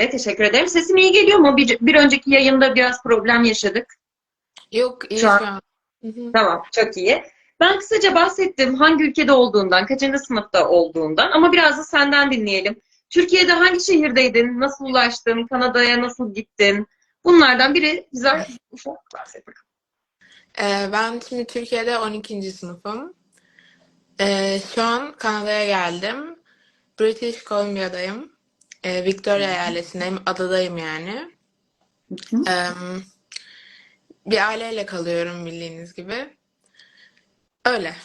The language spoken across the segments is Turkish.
de teşekkür ederim. Sesim iyi geliyor mu? Bir, bir önceki yayında biraz problem yaşadık. Yok iyi Şu an- şu an. Hı hı. Tamam, çok iyi. Ben kısaca bahsettim hangi ülkede olduğundan, kaçıncı sınıfta olduğundan ama biraz da senden dinleyelim. Türkiye'de hangi şehirdeydin, nasıl ulaştın, Kanada'ya nasıl gittin? Bunlardan biri bize ufak bahset bakalım. Ee, ben şimdi Türkiye'de 12. sınıfım. Ee, şu an Kanada'ya geldim. British Columbia'dayım. Ee, Victoria eyaletindeyim. Adadayım yani. Ee, bir aileyle kalıyorum bildiğiniz gibi. Öyle.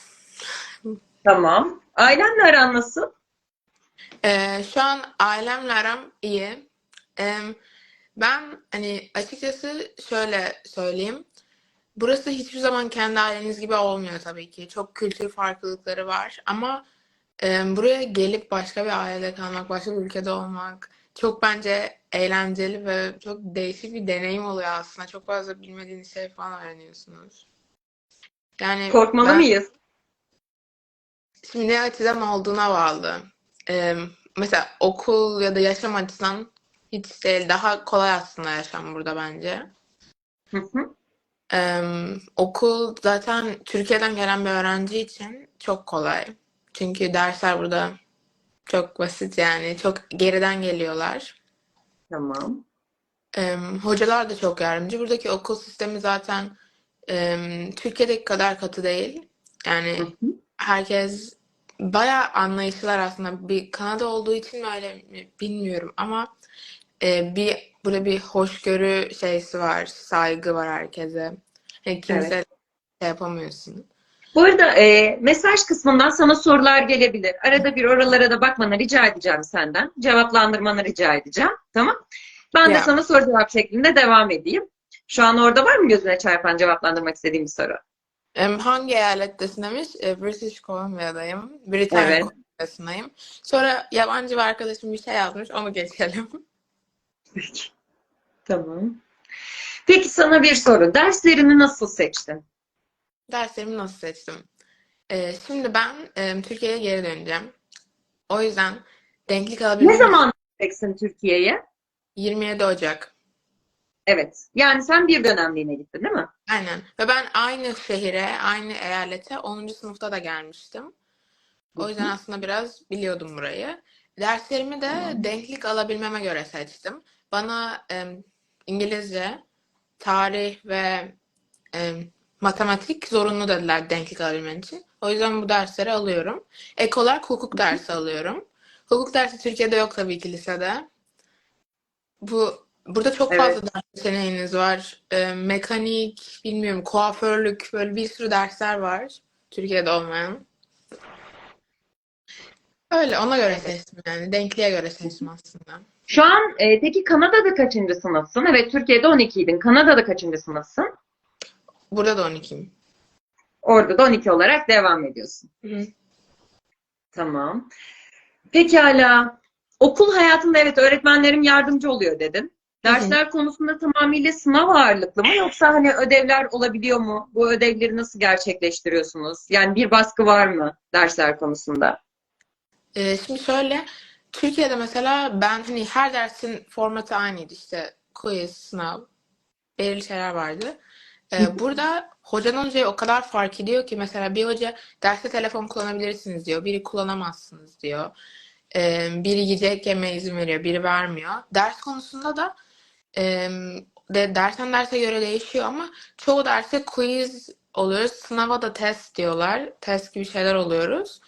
Tamam. Ailenle aran nasıl? Ee, şu an ailemle aram iyi. Ee, ben hani açıkçası şöyle söyleyeyim. Burası hiçbir zaman kendi aileniz gibi olmuyor tabii ki. Çok kültür farklılıkları var ama buraya gelip başka bir ailede kalmak, başka bir ülkede olmak çok bence eğlenceli ve çok değişik bir deneyim oluyor aslında. Çok fazla bilmediğiniz şey falan öğreniyorsunuz. Yani Korkmalı ben- mıyız? Şimdi ne açıdan olduğuna bağlı. Ee, mesela okul ya da yaşam açısından hiç değil. Daha kolay aslında yaşam burada bence. Hı hı. Okul zaten Türkiye'den gelen bir öğrenci için çok kolay. Çünkü dersler burada çok basit yani. Çok geriden geliyorlar. Tamam. Ee, hocalar da çok yardımcı. Buradaki okul sistemi zaten em, Türkiye'deki kadar katı değil. Yani Hı hı. herkes bayağı anlayışlılar aslında. Bir Kanada olduğu için mi öyle mi bilmiyorum ama e, bir burada bir hoşgörü şeysi var, saygı var herkese. Hani kimse Evet. şey yapamıyorsun. Bu arada e, mesaj kısmından sana sorular gelebilir. Arada bir oralara da bakmanı rica edeceğim senden. Cevaplandırmanı rica edeceğim. Tamam. Ben de Ya. sana soru cevap şeklinde devam edeyim. Şu an orada var mı gözüne çarpan cevaplandırmak istediğim bir soru? Hangi eyalettesin demiş? E, British Columbia'dayım. Britanya Evet. Kolumbia'sındayım. Sonra yabancı bir arkadaşım bir şey yazmış. Onu geçelim. Peki. Tamam. Peki sana bir soru. Derslerini nasıl seçtin? Derslerimi nasıl seçtim? Ee, şimdi ben e, Türkiye'ye geri döneceğim. O yüzden denklik Ne alabilmem için zaman gideceksin Türkiye'ye? 27 Ocak. Evet. Yani sen bir dönemliğine gittin değil mi? Aynen. Ve ben aynı şehire, aynı eyalete 10. sınıfta da gelmiştim. O yüzden aslında biraz biliyordum burayı. Derslerimi de denklik alabilmeme göre seçtim. Bana e, İngilizce, tarih ve e, matematik zorunlu dediler denklik alabilmen için. O yüzden bu dersleri alıyorum. Ek olarak hukuk dersi alıyorum. Hukuk dersi Türkiye'de yok tabii ki lisede. Bu burada çok Evet. fazla ders seçeneğiniz var. E, mekanik, bilmiyorum, kuaförlük böyle bir sürü dersler var Türkiye'de olmayan. Öyle ona göre seçtim yani. Denkliğe göre seçtim aslında. Şu an e, peki Kanada'da kaçıncı sınıfsın? Evet Türkiye'de 12'ydin. Kanada'da kaçıncı sınıfsın? Burada da 12'yim. Orada da 12 olarak devam ediyorsun. Hı hı. Tamam. Pekala. Okul hayatında evet öğretmenlerim yardımcı oluyor dedin. Dersler konusunda tamamıyla sınav ağırlıklı mı yoksa hani ödevler olabiliyor mu? Bu ödevleri nasıl gerçekleştiriyorsunuz? Yani bir baskı var mı dersler konusunda? Ee, şimdi şöyle Türkiye'de mesela ben hani her dersin formatı aynıydı işte quiz, sınav, belirli şeyler vardı. Ee, burada hocadan hocaya o kadar fark ediyor ki mesela bir hoca derste telefon kullanabilirsiniz diyor, biri kullanamazsınız diyor. Ee, biri yiyecek yemeye izin veriyor, biri vermiyor. Ders konusunda da e, de, dersten derse göre değişiyor ama çoğu derste quiz oluyoruz, sınava da test diyorlar, test gibi şeyler oluyoruz.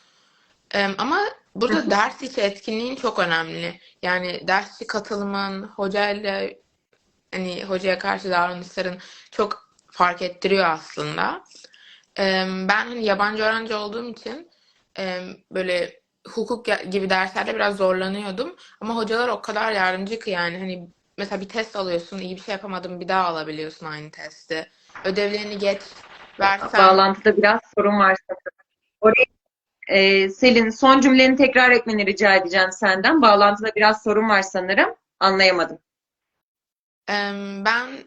Ee, ama burada ders içi etkinliğin çok önemli. Yani ders içi katılımın, hocayla hani hocaya karşı davranışların çok fark ettiriyor aslında. Ben hani yabancı öğrenci olduğum için e, böyle hukuk gibi derslerde biraz zorlanıyordum. Ama hocalar o kadar yardımcı ki yani hani mesela bir test alıyorsun, iyi bir şey yapamadın bir daha alabiliyorsun aynı testi. Ödevlerini geç versen Bağlantıda biraz sorun var. Oraya e, Selin son cümleni tekrar etmeni rica edeceğim senden. Bağlantıda biraz sorun var sanırım. Anlayamadım. Ben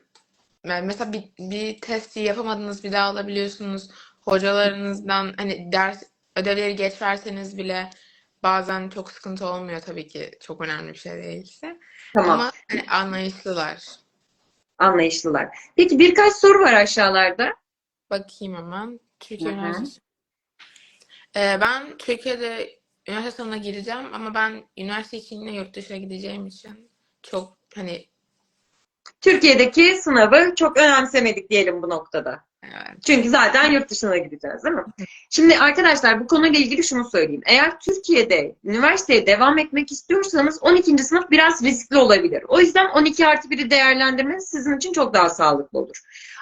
yani mesela bir, bir testi yapamadınız bir daha alabiliyorsunuz. Hocalarınızdan hani ders ödevleri geç verseniz bile bazen çok sıkıntı olmuyor tabii ki çok önemli bir şey değilse. Tamam. Ama hani anlayışlılar. Anlayışlılar. Peki birkaç soru var aşağılarda. Bakayım hemen. Türkiye Hı hı. Üniversitesi. Ee, ben Türkiye'de üniversite sınavına gireceğim ama ben üniversite için yine yurt dışına gideceğim için çok hani Türkiye'deki sınavı çok önemsemedik diyelim bu noktada. evet. Çünkü zaten yurt dışına gideceğiz değil mi? Şimdi arkadaşlar bu konuyla ilgili şunu söyleyeyim. Eğer Türkiye'de üniversiteye devam etmek istiyorsanız 12. sınıf biraz riskli olabilir. O yüzden 12 artı 1'i değerlendirmeniz sizin için çok daha sağlıklı olur.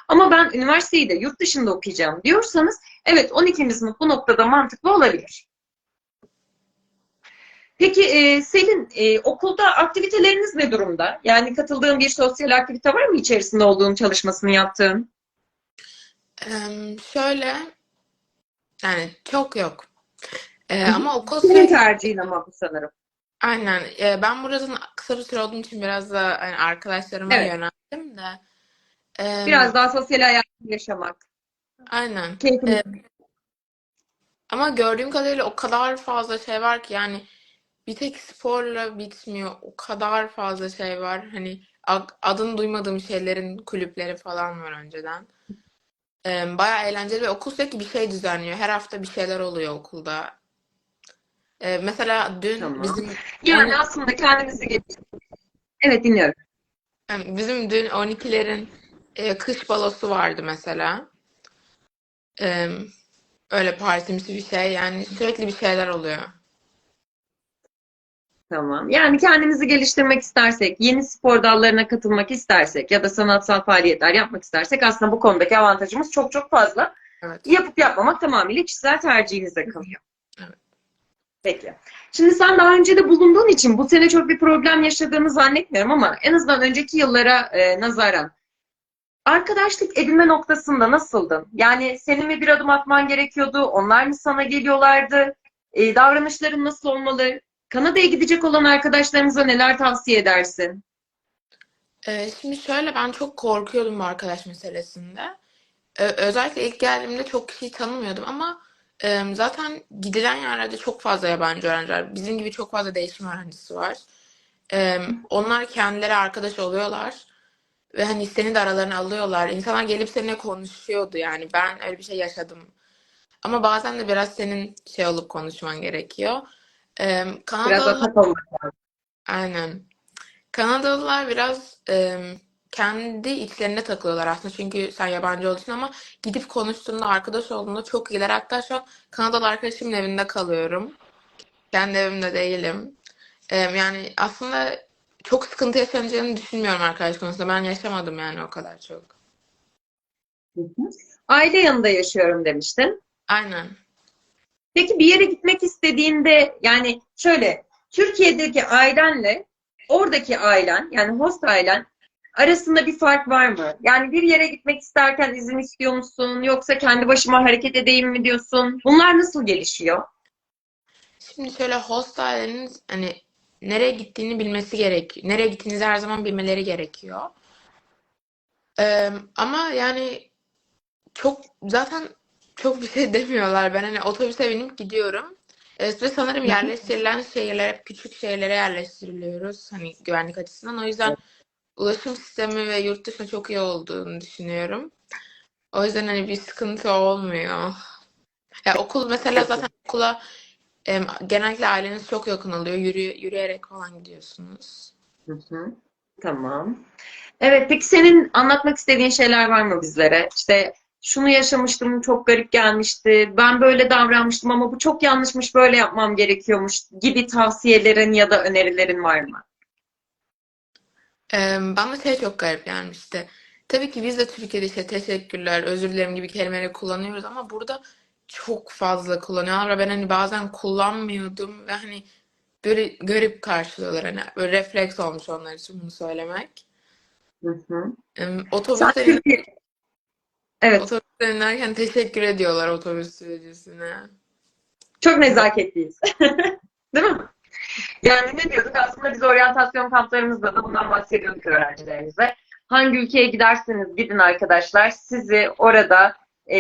Ama ben üniversiteyi de yurt dışında okuyacağım diyorsanız evet 12. sınıf bu noktada mantıklı olabilir. Peki e, Selin e, okulda aktiviteleriniz ne durumda? Yani katıldığın bir sosyal aktivite var mı içerisinde olduğun çalışmasını yaptığın? Em, şöyle yani çok yok. Ee, ama okul Senin tercihin ama bu sanırım. aynen Ee, ben buradan kısa bir süre olduğum için biraz da hani arkadaşlarıma Evet. yöneldim de Em, Biraz daha sosyal hayatı yaşamak. aynen. Keyfini Ee, ama gördüğüm kadarıyla o kadar fazla şey var ki yani bir tek sporla bitmiyor. O kadar fazla şey var. Hani ad- adını duymadığım şeylerin kulüpleri falan var önceden. Ee, bayağı eğlenceli ve okul sürekli bir şey düzenliyor. Her hafta bir şeyler oluyor okulda. Ee, mesela dün Tamam. bizim Yani aslında kendimizi geliştirmek. Evet dinliyorum. yani bizim dün 12'lerin e, kış balosu vardı mesela. Ee, öyle partimsi bir şey. Yani sürekli bir şeyler oluyor. Tamam. Yani kendimizi geliştirmek istersek, yeni spor dallarına katılmak istersek ya da sanatsal faaliyetler yapmak istersek aslında bu konudaki avantajımız çok çok fazla. Evet. Yapıp yapmamak tamamıyla kişisel tercihinize kalıyor. Evet. Peki. Şimdi sen daha önce de bulunduğun için bu sene çok bir problem yaşadığını zannetmiyorum ama en azından önceki yıllara e, nazaran arkadaşlık edinme noktasında nasıldın? Yani senin mi bir adım atman gerekiyordu? Onlar mı sana geliyorlardı? E, davranışların nasıl olmalı? Kanada'ya gidecek olan arkadaşlarımıza neler tavsiye edersin? Ee, şimdi şöyle ben çok korkuyordum bu arkadaş meselesinde. Özellikle ilk geldiğimde çok kişiyi tanımıyordum ama zaten gidilen yerlerde çok fazla yabancı öğrenci var. Bizim gibi çok fazla değişim öğrencisi var. Onlar kendileri arkadaş oluyorlar ve hani seni de aralarına alıyorlar. İnsanlar gelip seninle konuşuyordu yani ben öyle bir şey yaşadım. Ama bazen de biraz senin şey olup konuşman gerekiyor. Ee, Biraz Kanadalılar atak olmak. Aynen. Kanadalılar biraz e, kendi içlerine takılıyorlar aslında çünkü sen yabancı olduğun ama gidip konuştuğunda arkadaş olduğunda çok iyiler. Hatta şu an Kanadalı arkadaşımın evinde kalıyorum. Kendi evimde değilim. E, yani aslında çok sıkıntı yaşanacağını düşünmüyorum arkadaş konusunda. Ben yaşamadım yani o kadar çok. Hı hı. Aile yanında yaşıyorum demiştin. Aynen. Peki bir yere gitmek istediğinde yani şöyle Türkiye'deki ailenle oradaki ailen yani host ailen arasında bir fark var mı? Yani bir yere gitmek isterken izin istiyor musun? Yoksa kendi başıma hareket edeyim mi diyorsun? Bunlar nasıl gelişiyor? Şimdi şöyle host ailenin hani nereye gittiğini bilmesi gerek. Nereye gittiğinizi her zaman bilmeleri gerekiyor. E, ama yani çok zaten çok bir şey demiyorlar. Ben hani otobüse binip gidiyorum. E, ve sanırım yerleştirilen şehirlere, hep küçük şehirlere yerleştiriliyoruz. Hani güvenlik açısından. O yüzden ulaşım sistemi ve yurt dışında çok iyi olduğunu düşünüyorum. O yüzden hani bir sıkıntı olmuyor. Ya okul mesela zaten okula e, genellikle aileniz çok yakın oluyor. Yürü, yürüyerek falan gidiyorsunuz. Hı hı. Tamam. Evet, peki senin anlatmak istediğin şeyler var mı bizlere? İşte şunu yaşamıştım, çok garip gelmişti. Ben böyle davranmıştım ama bu çok yanlışmış, böyle yapmam gerekiyormuş gibi tavsiyelerin ya da önerilerin var mı? Ee, bana şey çok garip gelmişti. Tabii ki biz de Türkiye'de işte teşekkürler, özür dilerim gibi kelimeleri kullanıyoruz ama burada çok fazla kullanıyorlar ve ben hani bazen kullanmıyordum ve hani böyle garip karşılıyorlar hani böyle refleks olmuş onlar için bunu söylemek. Hı hı. Ee, Sen otobüste Türkiye... Evet, otobüste inerken teşekkür ediyorlar otobüs sürecisine. çok nezaketliyiz. Değil mi? Yani ne diyorduk? Aslında biz oryantasyon kamplarımızda da bundan bahsediyorduk öğrencilerimize. Hangi ülkeye giderseniz gidin arkadaşlar, sizi orada e,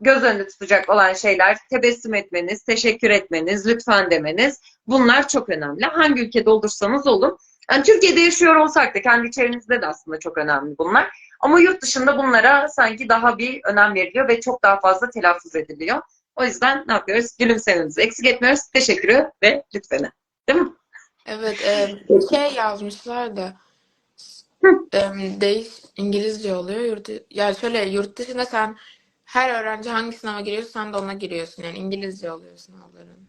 göz önünde tutacak olan şeyler tebessüm etmeniz, teşekkür etmeniz, lütfen demeniz. Bunlar çok önemli. Hangi ülkede olursanız olun. Yani Türkiye'de yaşıyor olsak da kendi içerimizde de aslında çok önemli bunlar. Ama yurt dışında bunlara sanki daha bir önem veriliyor ve çok daha fazla telaffuz ediliyor. O yüzden ne yapıyoruz? Gülümsememizi eksik etmiyoruz. Teşekkürü ve lütfeni. Değil mi? Evet, e, şey yazmışlar da e, değiş İngilizce oluyor. Yurt, yani şöyle yurt dışında sen her öğrenci hangi sınava giriyorsa sen de ona giriyorsun. Yani İngilizce oluyor sınavların.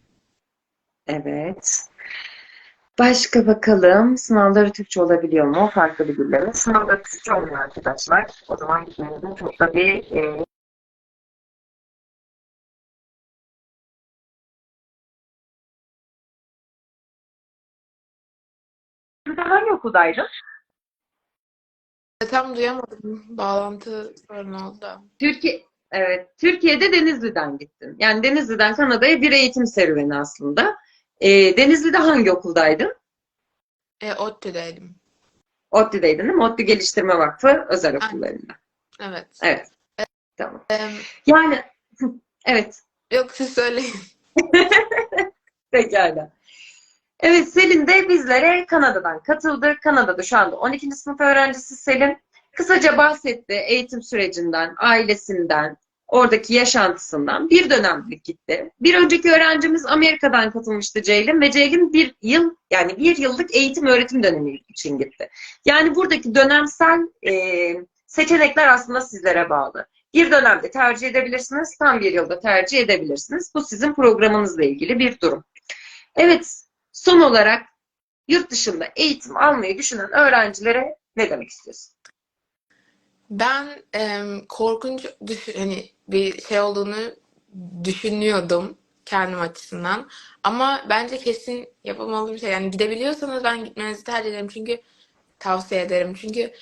Evet. Başka bakalım. Sınavları Türkçe olabiliyor mu? Farklı bir dille mi? Sınavları Türkçe olmuyor arkadaşlar. O zaman gitmenizin çok da bir e, de hangi okuldaydın? E, tam duyamadım. Bağlantı sorunu oldu. da. Türkiye, evet. Türkiye'de Denizli'den gittin. Yani Denizli'den Kanada'ya bir eğitim serüveni aslında. E, Denizli'de hangi okuldaydın? E, ODTÜ'deydim. ODTÜ'deydin değil mi? ODTÜ Geliştirme Vakfı özel okullarında. Evet. Evet. Tamam. E, Yani evet. yok siz söyleyin. Pekala. Evet Selin de bizlere Kanada'dan katıldı. Kanada'da şu anda 12. sınıf öğrencisi Selin. Kısaca bahsetti eğitim sürecinden, ailesinden, oradaki yaşantısından. Bir dönemlik gitti. Bir önceki öğrencimiz Amerika'dan katılmıştı Ceylin ve Ceylin bir yıl yani bir yıllık eğitim öğretim dönemi için gitti. Yani buradaki dönemsel e, seçenekler aslında sizlere bağlı. Bir dönemde tercih edebilirsiniz, tam bir yılda tercih edebilirsiniz. Bu sizin programınızla ilgili bir durum. Evet, son olarak yurt dışında eğitim almayı düşünen öğrencilere ne demek istiyorsun? Ben em, korkunç hani bir şey olduğunu düşünüyordum kendim açısından. Ama bence kesin yapılmalı bir şey. Yani gidebiliyorsanız ben gitmenizi tercih ederim. Çünkü tavsiye ederim. Çünkü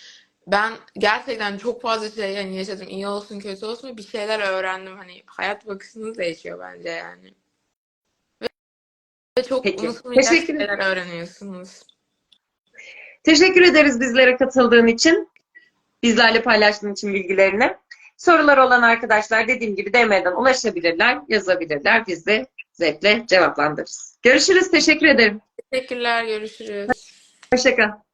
ben gerçekten çok fazla şey yani yaşadım. İyi olsun kötü olsun bir şeyler öğrendim. Hani hayat bakışınız değişiyor bence yani. Ve, çok Peki. unutulmayacak Teşekkür ederim. şeyler öğreniyorsunuz. Teşekkür ederiz bizlere katıldığın için, bizlerle paylaştığın için bilgilerini. Sorular olan arkadaşlar dediğim gibi DM'den ulaşabilirler, yazabilirler. Biz de zevkle cevaplandırırız. Görüşürüz, teşekkür ederim. Teşekkürler, görüşürüz. Hoşçakal.